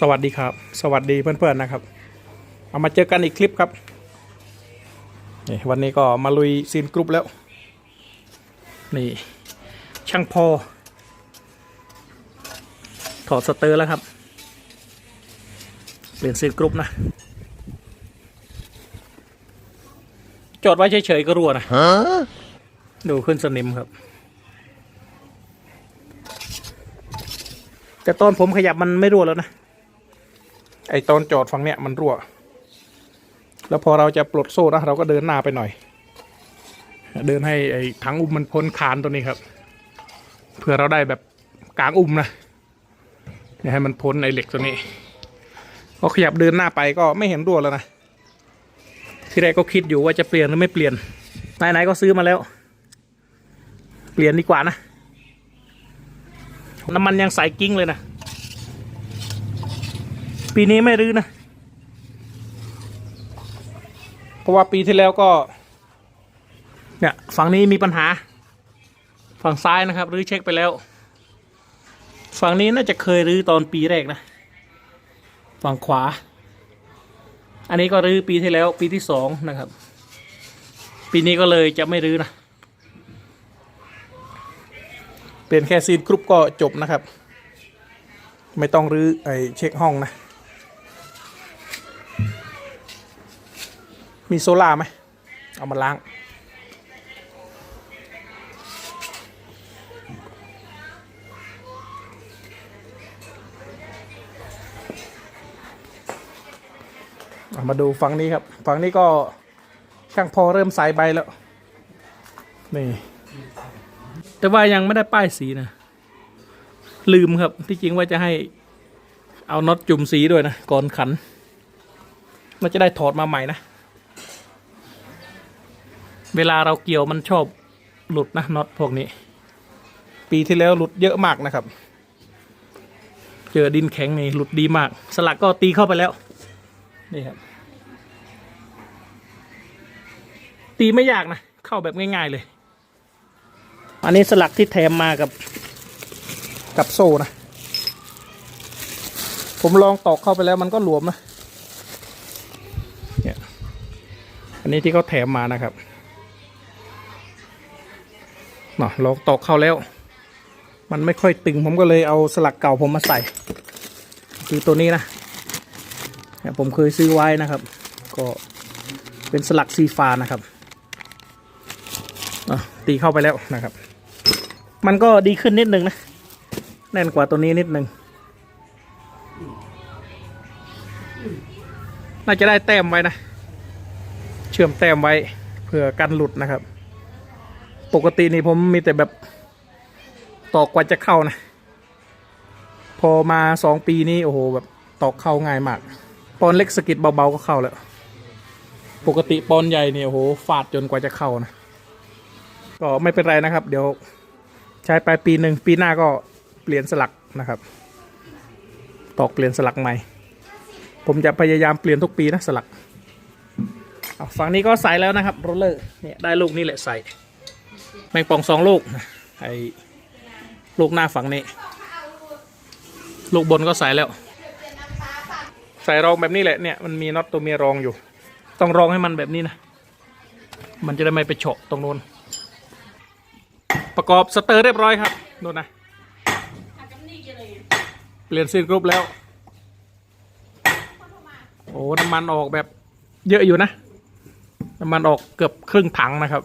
สวัสดีครับ สวัสดีเพื่อนๆนะครับ เอามาเจอกันอีกคลิปครับนี่วันนี้ก็มาลุยซีนกรุ๊ปแล้ว นี่ ช่างพอ ถอดสเตอร์แล้วครับ เปลี่ยนซีนกรุ๊ปนะ จอดไว้เฉยๆก็รั่วนะดูขึ้นสนิมครับแต่ตอนผมขยับมันไม่รั่วแล้วนะ ไอตอนจอดฝั่งเนี้ยมันรั่ว แล้วพอเราจะปลดโซ่นะเราก็เดินหน้าไปหน่อย เดินให้ไอ้ถังอุ้มมันพ้นคานตัวนี้ครับ เพื่อเราได้แบบกลางอุ้มนะเนี่ยให้มันพ้นไอ้เหล็กตัวนี้พอขยับเดินหน้าไปก็ไม่เห็นรั่วแล้วนะที่แรกก็คิดอยู่ว่าจะเปลี่ยนหรือไม่เปลี่ยนไหนๆก็ซื้อมาแล้ว เปลี่ยนดีกว่านะน้ำมันยังใสกิ้งเลยนะ ปีนี้ไม่รื้อนะ เพราะว่าปีที่แล้วก็ เนี่ยฝั่งนี้มีปัญหา ฝั่งซ้ายนะครับรื้อเช็คไปแล้ว ฝั่งนี้น่าจะเคยรื้อตอนปีแรกนะ ฝั่งขวา อันนี้ก็รื้อปีที่แล้วปีที่สองนะครับ ปีนี้ก็เลยจะไม่รื้อนะเป็นแค่ซีนกรุ๊ปก็จบนะครับ ไม่ต้องรื้อไอเช็คห้องนะ มีโซล่าไหม เอามาล้างามาดูฝั่งนี้ครับ ฝั่งนี้ก็ช่างพอเริ่มใส่ใบแล้ว นี่ แต่ว่ายังไม่ได้ป้ายสีนะ ลืมครับที่จริงว่าจะให้เอาน็อตจุ่มสีด้วยนะ ก่อนขัน มันจะได้ถอดมาใหม่นะ เวลาเราเกี่ยวมันชอบหลุดนะน็อตพวกนี้ ปีที่แล้วหลุดเยอะมากนะครับ เจอดินแข็งนี่หลุดดีมาก สลักก็ตีเข้าไปแล้วนี่ครับตีไม่ยากนะ เข้าแบบง่ายๆเลย อันนี้สลักที่แถมมากับกับโซ่นะ ผมลองตอกเข้าไปแล้วมันก็หลวมนะ เนี่ย อันนี้ที่เขาแถมมานะครับ เนาะลองตอกเข้าแล้ว มันไม่ค่อยตึงผมก็เลยเอาสลักเก่าผมมาใส่ คือตัวนี้นะเนี่ยผมเคยซื้อไว้นะครับ ก็เป็นสลักซีฟ้านะครับตีเข้าไปแล้วนะครับ มันก็ดีขึ้นนิดนึงนะ แน่นกว่าตัวนี้นิดนึง น่าจะได้แต้มไว้นะ เชื่อมแต้มไว้เพื่อกันหลุดนะครับ ปกตินี่ผมมีแต่แบบตอกกว่าจะเข้านะ พอมาสองปีนี้โอ้โหแบบตอกเข้าง่ายมาก ปอนเล็กสกิดเบาๆก็เข้าแล้ว ปกติปอนใหญ่เนี่ยโอ้โหฟาดจนกว่าจะเข้านะ ก็ไม่เป็นไรนะครับ เดี๋ยวใช้ไปปีหนึ่งปีหน้าก็เปลี่ยนสลักนะครับ ตอกเปลี่ยนสลักใหม่ ผมจะพยายามเปลี่ยนทุกปีนะสลักฝั่งนี้ก็ใส่แล้วนะครับโรลเลอร์เนี่ยได้ลูกนี้แหละใส่ แมงป่องสองลูกไอ้ลูกหน้าฝั่งนี้ ลูกบนก็ใส่แล้ว ใส่รองแบบนี้แหละเนี่ยมันมีน็อตตัวเมียรองอยู่ ต้องรองให้มันแบบนี้นะ มันจะได้ไม่ไปเฉาะตรงนู้น ประกอบสเตอร์เรียบร้อยครับนู่นนะเปลี่ยนซีนกรุ๊ปแล้ว โอ้น้ำมันออกแบบเยอะอยู่นะ น้ำมันออกเกือบครึ่งถังนะครับ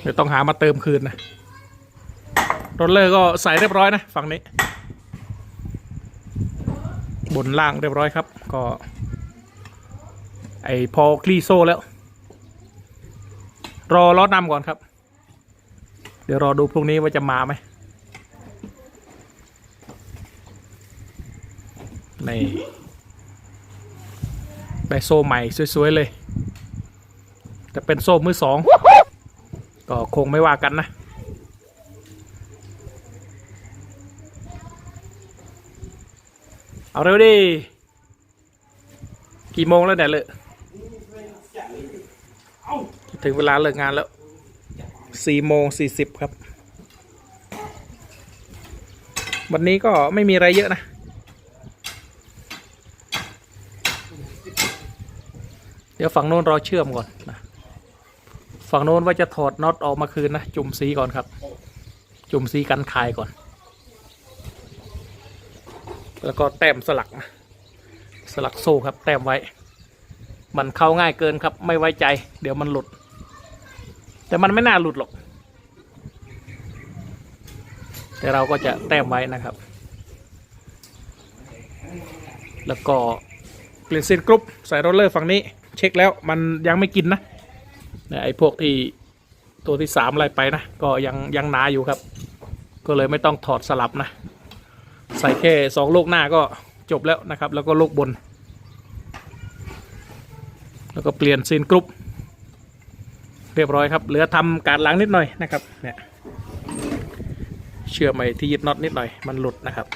เดี๋ยวต้องหามาเติมคืนนะรถเลอร์ก็ใส่เรียบร้อยนะฝั่งนี้ บนล่างเรียบร้อยครับ ก็ ไอพอคลีโซ่แล้ว รอล้อนำก่อนครับ เดี๋ยวรอดูพรุ่งนี้ว่าจะมาไหมนี่ได้โซ่ใหม่ สวย ๆ เลย แต่เป็นโซ่มือสอง ก็คงไม่ว่ากันนะ เอาเร็วดิ กี่โมงแล้วเนี่ยเลยถึงเวลาเลิกงานแล้วสี่โมงสี่สิบครับ วันนี้ก็ไม่มีอะไรเยอะนะ เดี๋ยวฝั่งโน้นรอเชื่อมก่อนนะ ฝั่งโน้นว่าจะถอดน็อตออกมาคืนนะ จุ่มสีก่อนครับ จุ่มสีกันคายก่อน แล้วก็แต้มสลักนะสลักโซ่ครับ แต้มไว้ มันเข้าง่ายเกินครับ ไม่ไว้ใจ เดี๋ยวมันหลุด แต่มันไม่น่าหลุดหรอก แต่เราก็จะแต้มไว้นะครับ แล้วก็เปลี่ยนเส้นกรุ๊ปใส่โรลเลอร์ฝั่งนี้ เช็คแล้วมันยังไม่กินนะ นี่ยไอ้พวกที่ตัวที่สามอะไรไปนะ ก็ยังยังหนาอยู่ครับ ก็เลยไม่ต้องถอดสลับนะ ใส่แค่สองลูกหน้าก็จบแล้วนะครับ แล้วก็ลูกบน แล้วก็เปลี่ยนซีนกรุ๊ปเรียบร้อยครับ เหลือทำการล้างนิดหน่อยนะครับ เนี่ย เชื่อไอ้ที่ยึดน็อตนิดหน่อยมันหลุดนะครับ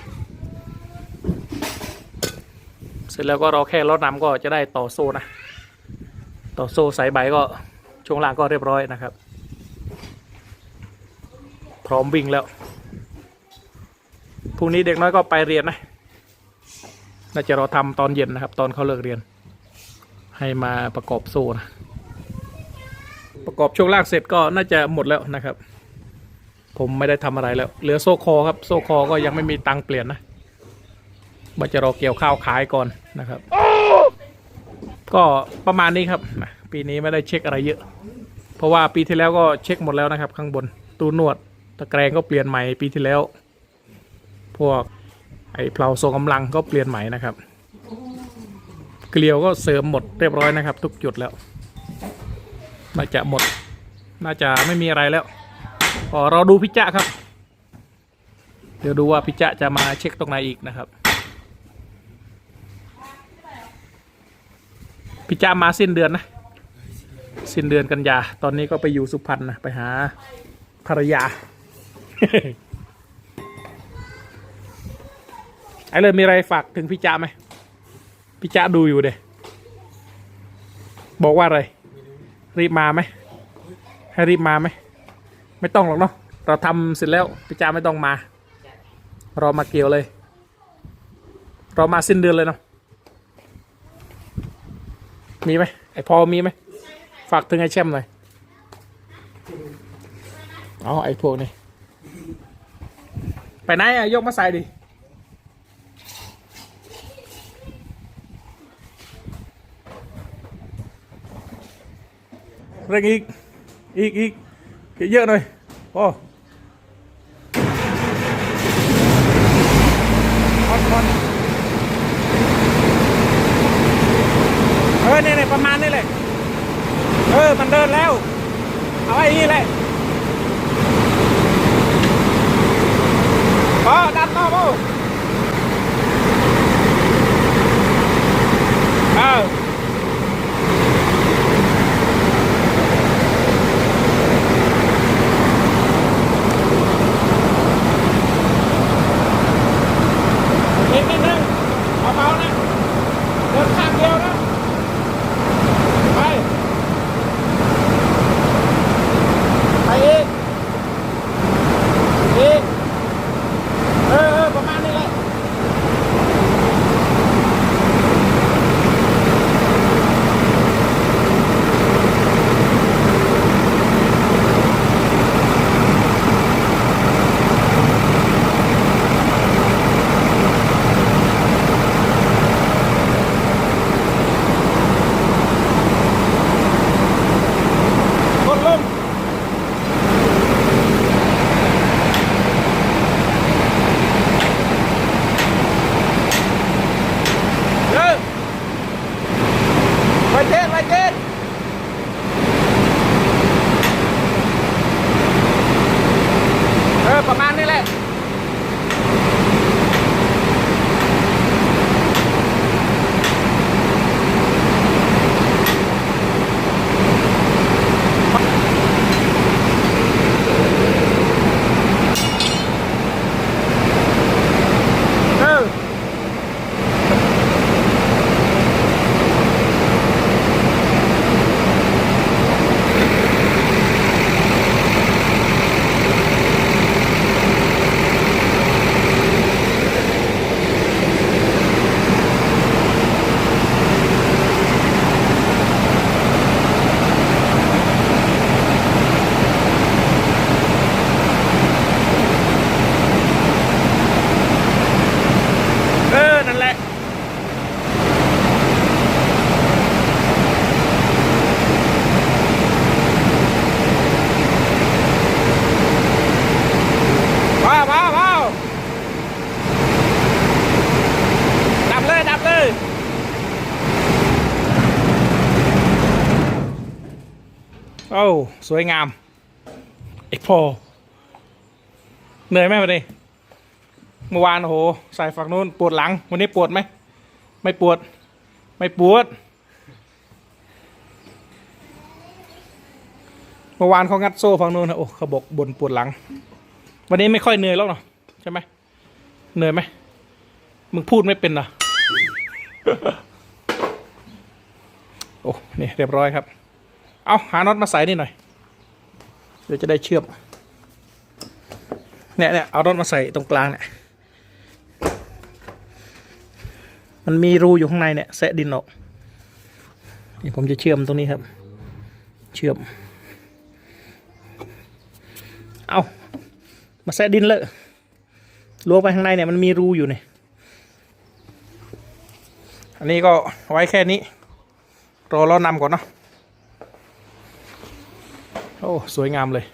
เสร็จแล้วก็รอแค่รถนำก็จะได้ต่อโซ่นะ ต่อโซ่สายใบก็ ช่วงล่างก็เรียบร้อยนะครับ พร้อมวิ่งแล้วพรุ่งนี้เด็กน้อยก็ไปเรียนนะน่าจะรอทำตอนเย็นนะครับ ตอนเขาเลิกเรียน ให้มาประกอบโซ่นะประกอบช่วงล่างเสร็จก็น่าจะหมดแล้วนะครับ ผมไม่ได้ทำอะไรแล้ว เหลือโซ่คอครับ โซ่คอก็ยังไม่มีตังค์เปลี่ยนนะว่าจะรอเกี่ยวข้าวขายก่อนนะครับ ก็ประมาณนี้ครับนะ ปีนี้ไม่ได้เช็คอะไรเยอะ เพราะว่าปีที่แล้วก็เช็คหมดแล้วนะครับ ข้างบนตู้นวดตะแกรงก็เปลี่ยนใหม่ปีที่แล้ว พวกไอ้เพลาทรงกำลังก็เปลี่ยนใหม่นะครับ เกลียวก็เสริมหมดเรียบร้อยนะครับ ทุกจุดแล้วน่าจะหมด น่าจะไม่มีอะไรแล้วพอเราดูพิจะครับ เดี๋ยวดูว่าพิจะจะมาเช็คตรงไหนอีกนะครับ พิจะมาสิ้นเดือนนะ สิ้นเดือนกันยา ตอนนี้ก็ไปอยู่สุพรรณนะไปหาภรรยา ไอ้เลยมีอะไรฝากถึงพี่จ้าไหมพี่จ้าดูอยู่เด้บอกว่าอะไร รีบมาไหม ให้รีบมาไหม ไม่ต้องหรอกเนาะ เราทำเสร็จแล้วพี่จ้าไม่ต้องมารอมาเกี่ยวเลยรอมาสิ้นเดือนเลยเนาะ มีไหมไอพอมีไหม ฝากถึงไอแชมป์หน่อยอ๋อไอพวกนี้ไปไหนอะยกมาใส่ดิเร่ง ออมันเดินแล้ว เอาไอ้นี่เลยพอดันต่อเปล่าเออ โอ้สวยงามไอ้พอเหนื่อยไหมวันนี้เมื่อวานโอ้โหใส่ฝั่งนู้นปวดหลัง วันนี้ปวดไหมไม่ปวด ไม่ปวด เมื่อวานเขางัดโซ่ฝั่งนู้นนะโอ้เขาบอกบนปวดหลัง วันนี้ไม่ค่อยเหนื่อยแล้วเนาะใช่ไหมเหนื่อยไหมมึงพูดไม่เป็นเหรอโอ้นี่เรียบร้อยครับ เอาหาน็อตมาใส่นี่หน่อย เดี๋ยวจะได้เชื่อม เนี่ยเนี่ยเอาน็อตมาใส่ตรงกลางเนี่ย มันมีรูอยู่ข้างในเนี่ยแซะดินออกนี่ผมจะเชื่อมตรงนี้ครับ เชื่อม เอามาแซะดินเลยล้วงไปข้างในเนี่ยมันมีรูอยู่เนี่ยอันนี้ก็ไว้แค่นี้ รอรานำก่อนเนาะ โอ้สวยงามเลย